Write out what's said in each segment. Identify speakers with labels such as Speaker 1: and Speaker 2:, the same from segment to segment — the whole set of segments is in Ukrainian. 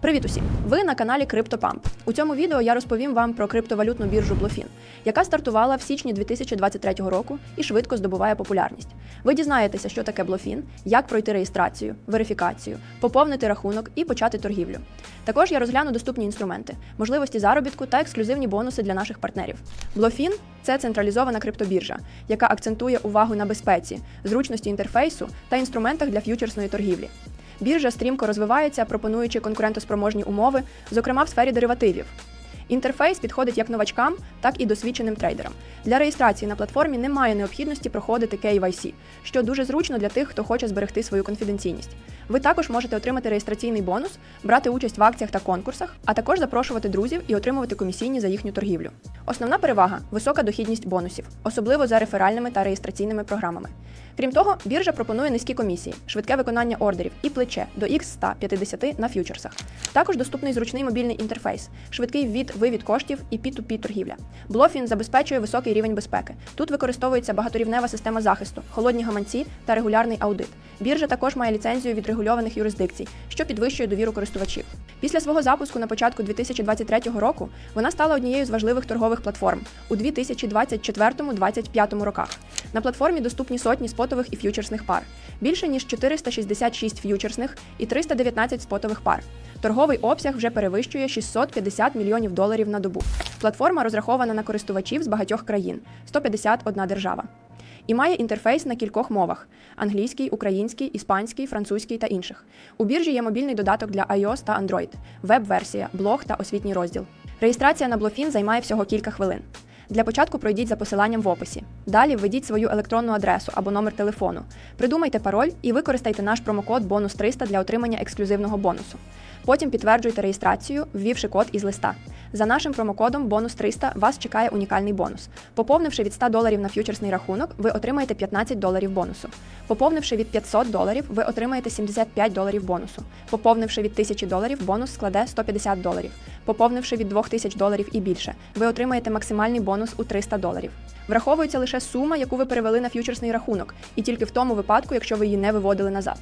Speaker 1: Привіт усім! Ви на каналі CryptoPump. У цьому відео я розповім вам про криптовалютну біржу Bluefin, яка стартувала в січні 2023 року і швидко здобуває популярність. Ви дізнаєтеся, що таке Bluefin, як пройти реєстрацію, верифікацію, поповнити рахунок і почати торгівлю. Також я розгляну доступні інструменти, можливості заробітку та ексклюзивні бонуси для наших партнерів. Bluefin – це централізована криптобіржа, яка акцентує увагу на безпеці, зручності інтерфейсу та інструментах для ф'ючерсної торгівлі. Біржа стрімко розвивається, пропонуючи конкурентоспроможні умови, зокрема в сфері деривативів. Інтерфейс підходить як новачкам, так і досвідченим трейдерам. Для реєстрації на платформі немає необхідності проходити KYC, що дуже зручно для тих, хто хоче зберегти свою конфіденційність. Ви також можете отримати реєстраційний бонус, брати участь в акціях та конкурсах, а також запрошувати друзів і отримувати комісійні за їхню торгівлю. Основна перевага висока дохідність бонусів, особливо за реферальними та реєстраційними програмами. Крім того, біржа пропонує низькі комісії, швидке виконання ордерів і плече до X150 на ф'ючерсах. Також доступний зручний мобільний інтерфейс, швидкий ввід вивід коштів і P2P торгівля. Блофін забезпечує високий рівень безпеки. Тут використовується багаторівнева система захисту, холодні гаманці та регулярний аудит. Біржа також має ліцензію від регульованих юрисдикцій, що підвищує довіру користувачів. Після свого запуску на початку 2023 року вона стала однією з важливих торгових платформ у 2024-2025 роках. На платформі доступні сотні спотових і ф'ючерсних пар, більше ніж 466 ф'ючерсних і 319 спотових пар. Торговий обсяг вже перевищує 650 мільйонів доларів на добу. Платформа розрахована на користувачів з багатьох країн 151 держава. І має інтерфейс на кількох мовах: англійський, український, іспанський, французький та інших. У біржі є мобільний додаток для iOS та Android, веб-версія, блог та освітній розділ. Реєстрація на Блофін займає всього кілька хвилин. Для початку пройдіть за посиланням в описі. Далі введіть свою електронну адресу або номер телефону. Придумайте пароль і використайте наш промокод бонус 300 для отримання ексклюзивного бонусу. Потім підтверджуйте реєстрацію, ввівши код із листа. За нашим промокодом бонус 300 вас чекає унікальний бонус. Поповнивши від 100 доларів на ф'ючерсний рахунок, ви отримаєте 15 доларів бонусу. Поповнивши від 500 доларів, ви отримаєте 75 доларів бонусу. Поповнивши від 1000 доларів, бонус складе 150 доларів. Поповнивши від 2000 доларів і більше, ви отримаєте максимальний бонус у 300 доларів. Враховується лише сума, яку ви перевели на ф'ючерсний рахунок, і тільки в тому випадку, якщо ви її не виводили назад.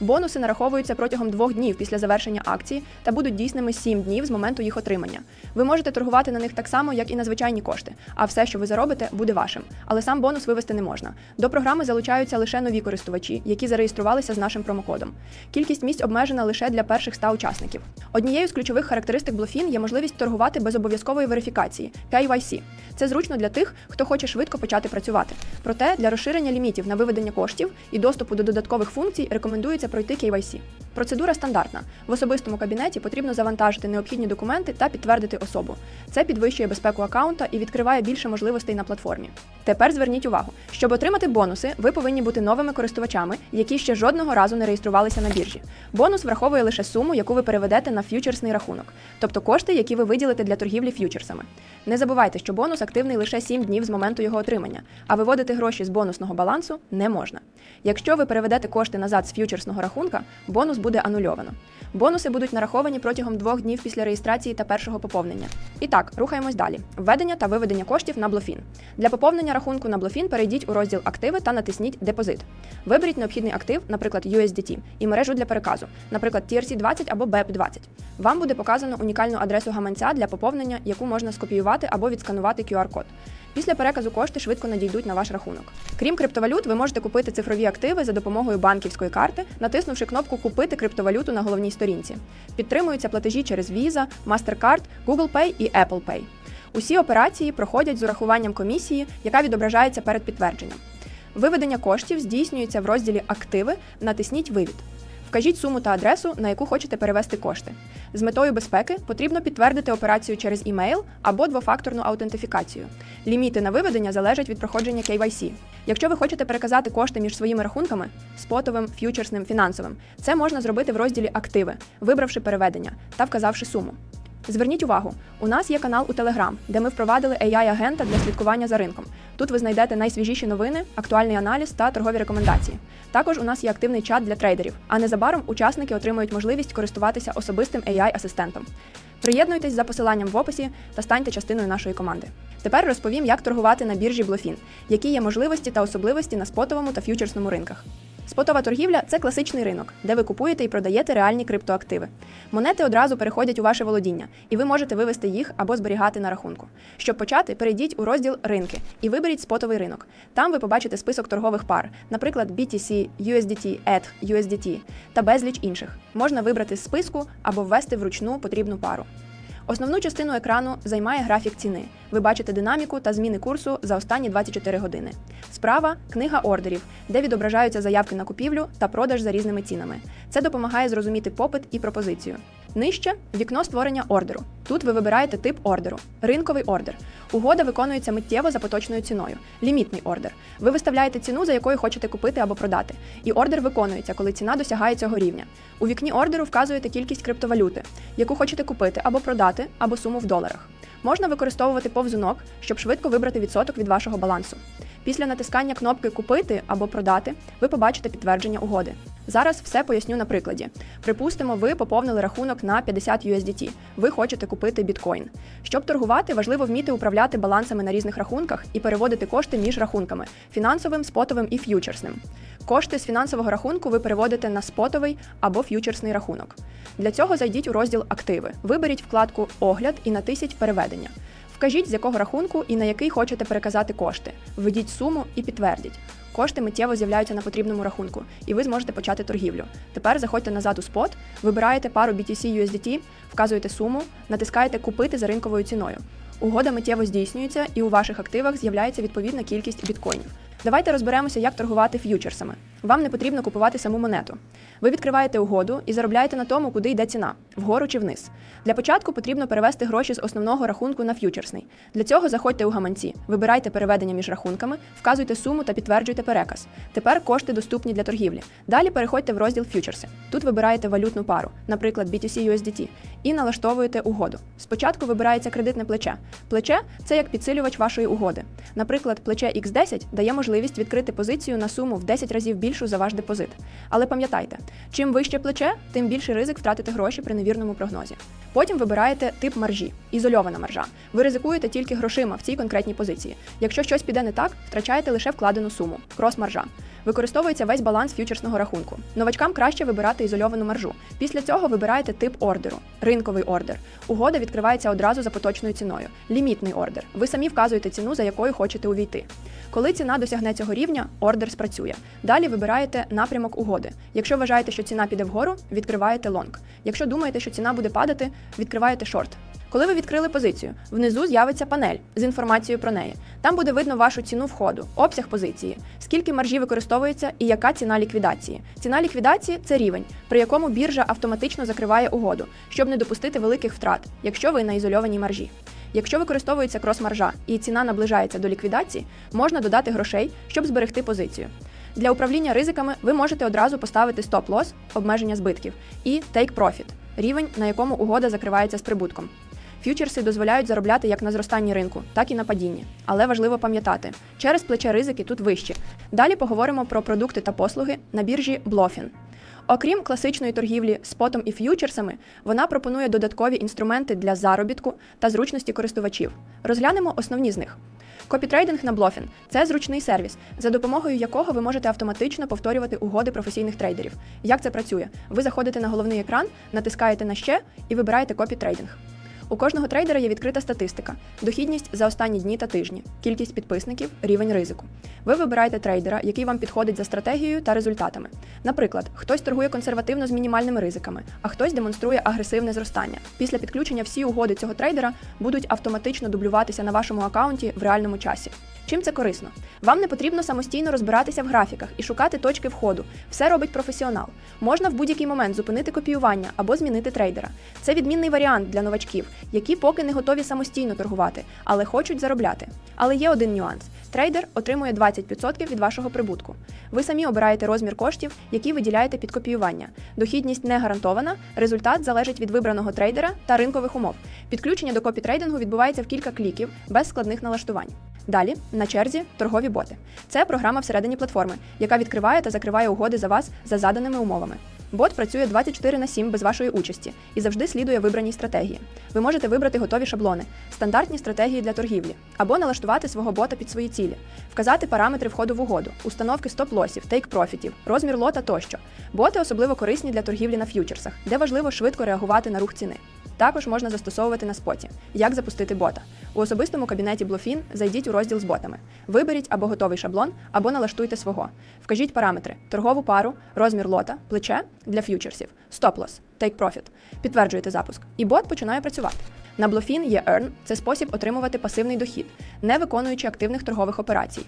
Speaker 1: Бонуси нараховуються протягом двох днів після завершення акції та будуть дійсними 7 днів з моменту їх отримання. Ви можете торгувати на них так само, як і на звичайні кошти, а все, що ви заробите, буде вашим. Але сам бонус вивести не можна. До програми залучаються лише нові користувачі, які зареєструвалися з нашим промокодом. Кількість місць обмежена лише для перших 100 учасників. Однією з ключових характеристик Bluefin є можливість торгувати без обов'язкової верифікації KYC. Це зручно для тих, хто хоче швидко почати працювати. Проте для розширення лімітів на виведення коштів і доступу до додаткових функцій рекомендується пройти KYC. Процедура стандартна. В особистому кабінеті потрібно завантажити необхідні документи та підтвердити особу. Це підвищує безпеку аккаунта і відкриває більше можливостей на платформі. Тепер зверніть увагу, щоб отримати бонуси, ви повинні бути новими користувачами, які ще жодного разу не реєструвалися на біржі. Бонус враховує лише суму, яку ви переведете на ф'ючерсний рахунок, тобто кошти, які ви виділите для торгівлі ф'ючерсами. Не забувайте, що бонус активний лише 7 днів з моменту його отримання, а виводити гроші з бонусного балансу не можна. Якщо ви переведете кошти назад з ф'ючерсного рахунка, бонус буде анульовано. Бонуси будуть нараховані протягом двох днів після реєстрації та першого поповнення. І так, рухаємось далі. Введення та виведення коштів на Блофін. Для поповнення рахунку на Блофін перейдіть у розділ Активи та натисніть Депозит. Виберіть необхідний актив, наприклад, USDT, і мережу для переказу, наприклад, TRC20 або BEP20. Вам буде показано унікальну адресу гаманця для поповнення, яку можна скопіювати або відсканувати QR-код. Після переказу кошти швидко надійдуть на ваш рахунок. Крім криптовалют, ви можете купити цифрові активи за допомогою банківської карти, натиснувши кнопку Купити криптовалюту на головній сторінці. Підтримуються платежі через Visa, MasterCard, Google Pay і Apple Pay. Усі операції проходять з урахуванням комісії, яка відображається перед підтвердженням. Виведення коштів здійснюється в розділі Активи. Натисніть Вивід. Вкажіть суму та адресу, на яку хочете перевести кошти. З метою безпеки потрібно підтвердити операцію через імейл або двофакторну аутентифікацію. Ліміти на виведення залежать від проходження KYC. Якщо ви хочете переказати кошти між своїми рахунками спотовим, ф'ючерсним, фінансовим, це можна зробити в розділі Активи, вибравши переведення та вказавши суму. Зверніть увагу, у нас є канал у Telegram, де ми впровадили AI-агента для слідкування за ринком. Тут ви знайдете найсвіжіші новини, актуальний аналіз та торгові рекомендації. Також у нас є активний чат для трейдерів, а незабаром учасники отримують можливість користуватися особистим AI-асистентом. Приєднуйтесь за посиланням в описі та станьте частиною нашої команди. Тепер розповім, як торгувати на біржі Bluefin, які є можливості та особливості на спотовому та ф'ючерсному ринках. Спотова торгівля це класичний ринок, де ви купуєте і продаєте реальні криптоактиви. Монети одразу переходять у ваше володіння, і ви можете вивести їх або зберігати на рахунку. Щоб почати, перейдіть у розділ Ринки і виберіть спотовий ринок. Там ви побачите список торгових пар, наприклад, BTC, USDT, ETH, USDT та безліч інших. Можна вибрати з списку або ввести вручну потрібну пару. Основну частину екрану займає графік ціни. Ви бачите динаміку та зміни курсу за останні 24 години. Справа книга ордерів, де відображаються заявки на купівлю та продаж за різними цінами. Це допомагає зрозуміти попит і пропозицію. Нижче вікно створення ордеру. Тут ви вибираєте тип ордеру, ринковий ордер. Угода виконується миттєво за поточною ціною. Лімітний ордер. Ви виставляєте ціну, за якою хочете купити або продати. І ордер виконується, коли ціна досягає цього рівня. У вікні ордеру вказуєте кількість криптовалюти, яку хочете купити або продати, або суму в доларах. Можна використовувати повзунок, щоб швидко вибрати відсоток від вашого балансу. Після натискання кнопки Купити або продати ви побачите підтвердження угоди. Зараз все поясню на прикладі. Припустимо, ви поповнили рахунок на 50 USDT. Ви хочете купити біткоін. Щоб торгувати, важливо вміти управляти балансами на різних рахунках і переводити кошти між рахунками фінансовим, спотовим і ф'ючерсним. Кошти з фінансового рахунку ви переводите на спотовий або ф'ючерсний рахунок. Для цього зайдіть у розділ Активи, виберіть вкладку Огляд і натисніть Переведення. Вкажіть, з якого рахунку і на який хочете переказати кошти. Введіть суму і підтвердіть. Кошти миттєво з'являються на потрібному рахунку, і ви зможете почати торгівлю. Тепер заходьте назад у спот, вибираєте пару BTC USDT, вказуєте суму, натискаєте Купити за ринковою ціною. Угода миттєво здійснюється, і у ваших активах з'являється відповідна кількість біткоїнів. Давайте розберемося, як торгувати ф'ючерсами. Вам не потрібно купувати саму монету. Ви відкриваєте угоду і заробляєте на тому, куди йде ціна вгору чи вниз. Для початку потрібно перевести гроші з основного рахунку на ф'ючерсний. Для цього заходьте у гаманці, вибирайте переведення між рахунками, вказуйте суму та підтверджуйте переказ. Тепер кошти доступні для торгівлі. Далі переходьте в розділ ф'ючерси. Тут вибираєте валютну пару, наприклад, BTC USDT, і налаштовуєте угоду. Спочатку вибирається кредитне плече. Плече це як підсилювач вашої угоди. Наприклад, плече X10 дає можливість відкрити позицію на суму в 10 разів більшу за ваш депозит. Але пам'ятайте, чим вище плече, тим більший ризик втратити гроші при невірному прогнозі. Потім вибираєте тип маржі, ізольована маржа. Ви ризикуєте тільки грошима в цій конкретній позиції. Якщо щось піде не так, втрачаєте лише вкладену суму крос-маржа. Використовується весь баланс ф'ючерсного рахунку. Новачкам краще вибирати ізольовану маржу. Після цього вибираєте тип ордеру, ринковий ордер. Угода відкривається одразу за поточною ціною. Лімітний ордер. Ви самі вказуєте ціну, за якою хочете увійти. Коли ціна досягне цього рівня, ордер спрацює. Далі вибираєте напрямок угоди. Якщо вважаєте, що ціна піде вгору, відкриваєте лонг. Якщо думаєте, що ціна буде падати, відкриваєте шорт. Коли ви відкрили позицію, внизу з'явиться панель з інформацією про неї. Там буде видно вашу ціну входу, обсяг позиції, скільки маржі використовується і яка ціна ліквідації. Ціна ліквідації це рівень, при якому біржа автоматично закриває угоду, щоб не допустити великих втрат, якщо ви на ізольованій маржі. Якщо використовується крос-маржа і ціна наближається до ліквідації, можна додати грошей, щоб зберегти позицію. Для управління ризиками ви можете одразу поставити стоп-лосс, обмеження збитків, і take profit – рівень, на якому угода закривається з прибутком. Ф'ючерси дозволяють заробляти як на зростанні ринку, так і на падінні. Але важливо пам'ятати, через плече ризики тут вищі. Далі поговоримо про продукти та послуги на біржі Blofin. Окрім класичної торгівлі спотом і ф'ючерсами, вона пропонує додаткові інструменти для заробітку та зручності користувачів. Розглянемо основні з них. Копітрейдинг на Блофін – це зручний сервіс, за допомогою якого ви можете автоматично повторювати угоди професійних трейдерів. Як це працює? Ви заходите на головний екран, натискаєте на ще і вибираєте копітрейдинг. У кожного трейдера є відкрита статистика, дохідність за останні дні та тижні, кількість підписників, рівень ризику. Ви вибираєте трейдера, який вам підходить за стратегією та результатами. Наприклад, хтось торгує консервативно з мінімальними ризиками, а хтось демонструє агресивне зростання. Після підключення всі угоди цього трейдера будуть автоматично дублюватися на вашому аккаунті в реальному часі. Чим це корисно? Вам не потрібно самостійно розбиратися в графіках і шукати точки входу. Все робить професіонал. Можна в будь-який момент зупинити копіювання або змінити трейдера. Це відмінний варіант для новачків, які поки не готові самостійно торгувати, але хочуть заробляти. Але є один нюанс: трейдер отримує 20% від вашого прибутку. Ви самі обираєте розмір коштів, які виділяєте під копіювання. Дохідність не гарантована, результат залежить від вибраного трейдера та ринкових умов. Підключення до копітрейдингу відбувається в кілька кліків без складних налаштувань. Далі на черзі торгові боти. Це програма всередині платформи, яка відкриває та закриває угоди за вас за заданими умовами. Бот працює 24 на 7 без вашої участі і завжди слідує вибраній стратегії. Ви можете вибрати готові шаблони, стандартні стратегії для торгівлі, або налаштувати свого бота під свої цілі, вказати параметри входу в угоду, установки стоп-лосів, тейк-профітів, розмір лота тощо. Боти особливо корисні для торгівлі на ф'ючерсах, де важливо швидко реагувати на рух ціни. Також можна застосовувати на споті. Як запустити бота? У особистому кабінеті Bluefin зайдіть у розділ з ботами. Виберіть або готовий шаблон, або налаштуйте свого. Вкажіть параметри: торгову пару, розмір лота, плече для ф'ючерсів, стоп-лосс, take profit. Підтверджуєте запуск. І бот починає працювати. На Bluefin є Earn – це спосіб отримувати пасивний дохід, не виконуючи активних торгових операцій.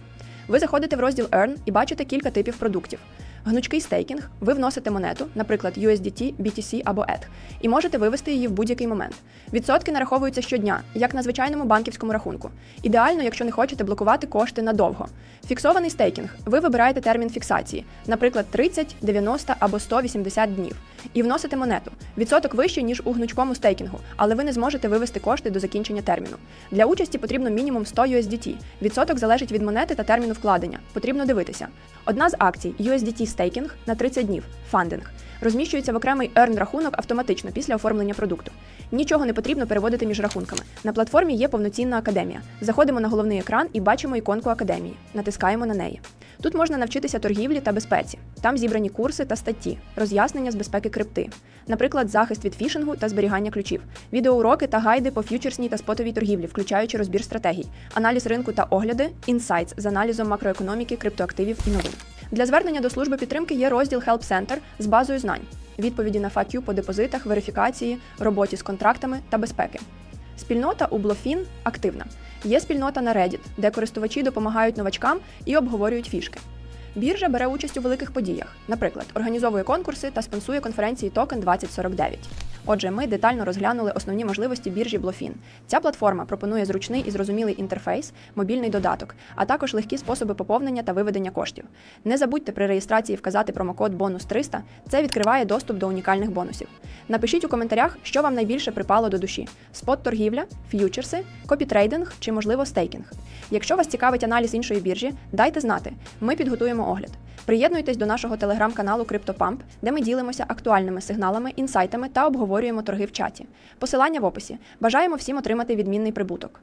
Speaker 1: Ви заходите в розділ Earn і бачите кілька типів продуктів. Гнучкий стейкінг, ви вносите монету, наприклад, USDT, BTC або ETH, і можете вивести її в будь-який момент. Відсотки нараховуються щодня, як на звичайному банківському рахунку. Ідеально, якщо не хочете блокувати кошти надовго. Фіксований стейкінг. Ви вибираєте термін фіксації, наприклад, 30, 90 або 180 днів, і вносите монету. Відсоток вищий, ніж у гнучкому стейкінгу, але ви не зможете вивести кошти до закінчення терміну. Для участі потрібно мінімум 100 USDT. Відсоток залежить від монети та терміну вкладення. Потрібно дивитися. Одна з акцій USDT стейкінг на 30 днів фандинг розміщується в окремий earn рахунок автоматично після оформлення продукту. Нічого не потрібно переводити між рахунками. На платформі є повноцінна академія. Заходимо на головний екран і бачимо іконку академії. Натискаємо на неї. Тут можна навчитися торгівлі та безпеці. Там зібрані курси та статті, роз'яснення з безпеки крипти, наприклад, захист від фішингу та зберігання ключів, відеоуроки та гайди по ф'ючерсній та спотовій торгівлі, включаючи розбір стратегій, аналіз ринку та огляди, інсайтс з аналізом макроекономіки, криптоактивів і новин. Для звернення до служби підтримки є розділ Help Center з базою знань, відповіді на FAQ по депозитах, верифікації, роботі з контрактами та безпеки. Спільнота у Bluefin активна. Є спільнота на Reddit, де користувачі допомагають новачкам і обговорюють фішки. Біржа бере участь у великих подіях, наприклад, організовує конкурси та спонсує конференції Токен 2049. Отже, ми детально розглянули основні можливості біржі Bluefin. Ця платформа пропонує зручний і зрозумілий інтерфейс, мобільний додаток, а також легкі способи поповнення та виведення коштів. Не забудьте при реєстрації вказати промокод бонус 300 Це відкриває доступ до унікальних бонусів. Напишіть у коментарях, що вам найбільше припало до душі: спот-торгівля, ф'ючерси, копітрейдинг чи, можливо, стейкінг. Якщо вас цікавить аналіз іншої біржі, дайте знати. Ми підготуємо огляд. Приєднуйтесь до нашого телеграм-каналу CryptoPump, де ми ділимося актуальними сигналами, інсайтами та обговорюємо торги в чаті. Посилання в описі. Бажаємо всім отримати відмінний прибуток.